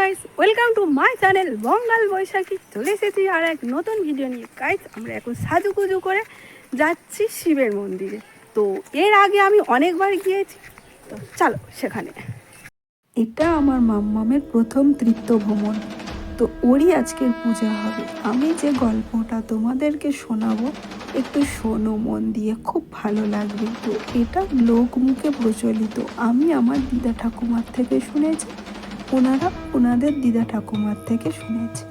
Guys welcome to my channel Bangal Baishakhi চলে এসেছি আর এক নতুন ভিডিও নিয়ে। গাইস আমরা এখন সাজুগুজু করে যাচ্ছি শিবের মন্দিরে। তো এর আগে আমি অনেকবার গিয়েছি। তো চলো সেখানে। এটা আমার মাম্মামের প্রথম তৃপ্ত ভ্রমণ তো ওরই আজকের পূজা হবে। আমি যে গল্পটা তোমাদেরকে শোনাবো, একটু শোনো মন দিয়ে, খুব ভালো লাগবে। তো এটা লোকমুখে প্রচলিত। আমি আমার দিদা ঠাকুমার থেকে শুনেছি। ওনারা ওনাদের দিদা ঠাকুমার থেকে শুনেছি।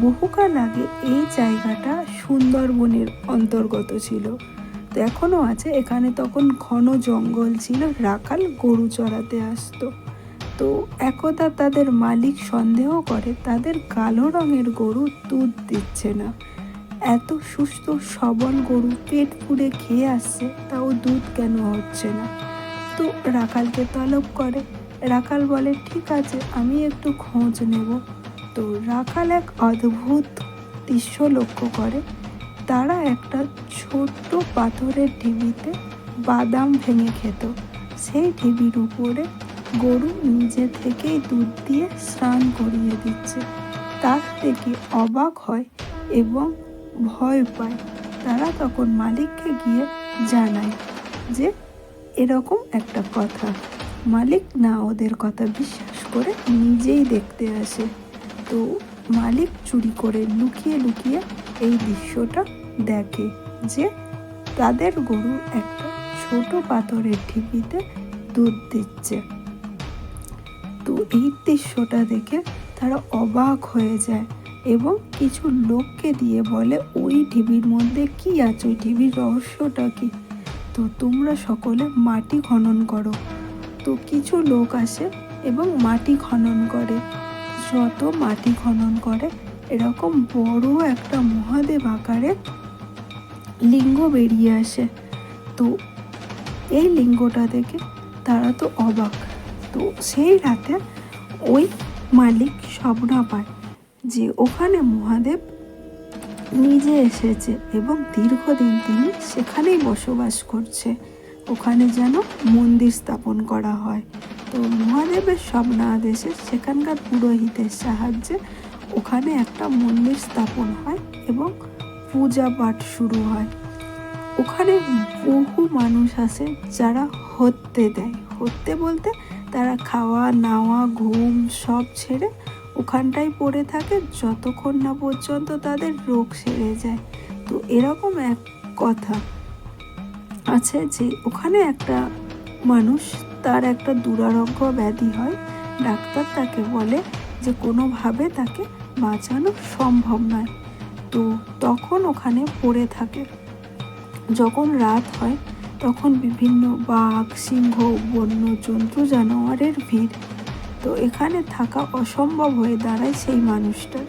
বহুকাল আগে এই জায়গাটা সুন্দরবনের অন্তর্গত ছিল। তো এখনও আছে, এখানে তখন ঘন জঙ্গল ছিল, রাখাল গরু চড়াতে আসতো। তো একদা তাদের মালিক সন্দেহ করে, তাদের কালো রঙের গরু দুধ দিচ্ছে না। এত সুস্থ সবল গরু পেট পুড়ে খেয়ে আসছে, তাও দুধ কেন হচ্ছে না? তো রাখালকে তলব করে রাখাল বলে, ঠিক আছে, আমি একটু খোঁজ নেব। তো রাখাল এক অদ্ভুত দৃশ্য লক্ষ্য করে। তারা একটা ছোট্ট পাথরের ঢিবিতে বাদাম ভেঙে খেত। সেই ঢিবির উপরে গরু নিজে থেকেই দুধ দিয়ে স্নান করিয়ে দিচ্ছে। তার থেকে অবাক হয় এবং ভয় পায়। তারা তখন মালিককে গিয়ে জানায় যে, এরকম একটা কথা। মালিক না ওদের কথা বিশ্বাস করে নিজেই দেখতে আসে। তো মালিক চুরি করে লুকিয়ে লুকিয়ে এই দৃশ্যটা দেখে যে তাদের গরু একটা ছোট পাথরের ঢিপিতে দুধ দিচ্ছে। তো এই দৃশ্যটা দেখে তারা অবাক হয়ে যায় এবং কিছু লোককে দিয়ে বলে, ওই ঢিবির মধ্যে কি আছে? ওই ঢিবির রহস্যটা কি? তো তোমরা সকলে মাটি খনন করো। তো কিছু লোক আসে এবং মাটি খনন করে। যত মাটি খনন করে, এরকম বড় একটা মহাদেব আকারে লিঙ্গ বেরিয়ে আসে। তো এই লিঙ্গটা দেখে তারা তো অবাক। তো সেই রাতে ওই মালিক স্বপ্ন পায় যে ওখানে মহাদেব নিজে এসেছে এবং দীর্ঘদিন তিনি সেখানেই বসবাস করছে। ওখানে যেন মন্দির স্থাপন করা হয়। তো মহাদেবের স্বপ্ন আদেশে সেখানকার পুরোহিতের সাহায্যে ওখানে একটা মন্দির স্থাপন হয় এবং পূজা পাঠ শুরু হয়। ওখানে বহু মানুষ আসে যারা হত্যে দেয়। হত্যে বলতে তারা খাওয়া, নাওয়া, ঘুম সব ছেড়ে ওখানটায় পড়ে থাকে। যতক্ষণ না পর্যন্ত তাদের রোগ সেরে যায়। তো এরকম এক কথা। আছে যে ওখানে একটা মানুষ, তার একটা দুরারোগ্য ব্যাধি হয়। ডাক্তার তাকে বলে যে কোনোভাবে তাকে বাঁচানো সম্ভব নয়। তো তখন ওখানে পড়ে থাকে। যখন রাত হয়, তখন বিভিন্ন বাঘ, সিংহ, বন্য জন্তু, জানোয়ারের ভিড়। তো এখানে থাকা অসম্ভব হয়ে দাঁড়ায় সেই মানুষটার।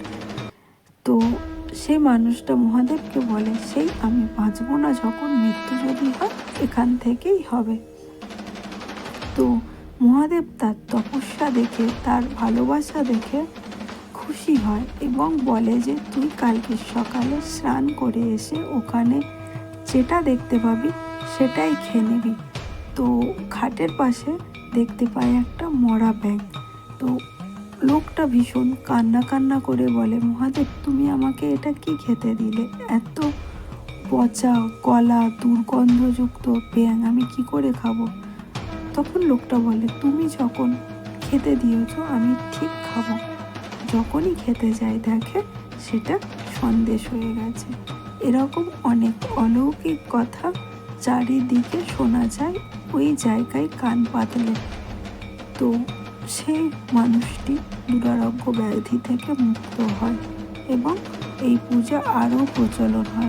তো সেই মানুষটা মহাদেবকে বলে, সেই আমি বাঁচবো না যখন মৃত্যু যদি হয়, এখান থেকেই হবে। তো মহাদেব তার তপস্যা দেখে, তার ভালোবাসা দেখে খুশি হয় এবং বলে যে, তুই কালকে সকালে স্নান করে এসে ওখানে যেটা দেখতে পাবি, সেটাই খেয়ে নিবি। তো খাটের পাশে দেখতে পায় একটা মরা ব্যাগ। তো লোকটা ভীষণ কান্না কান্না করে বলে, মহাদেব, তুমি আমাকে এটা কি খেতে দিলে? এত পচা, কলা, দুর্গন্ধযুক্ত ব্যাং আমি কি করে খাব? তখন লোকটা বলে, তুমি যখন খেতে দিয়েছ, আমি ঠিক খাব। যখনই খেতে যাই, দেখে সেটা সন্দেশ হয়ে গেছে। এরকম অনেক অলৌকিক কথা চারিদিকে শোনা যায়, ওই জায়গায় কান পাতলে। তো সেই মানুষটি দুরারোগ্য ব্যাধি থেকে মুক্ত হয় এবং এই পূজা আরও প্রচলন হয়।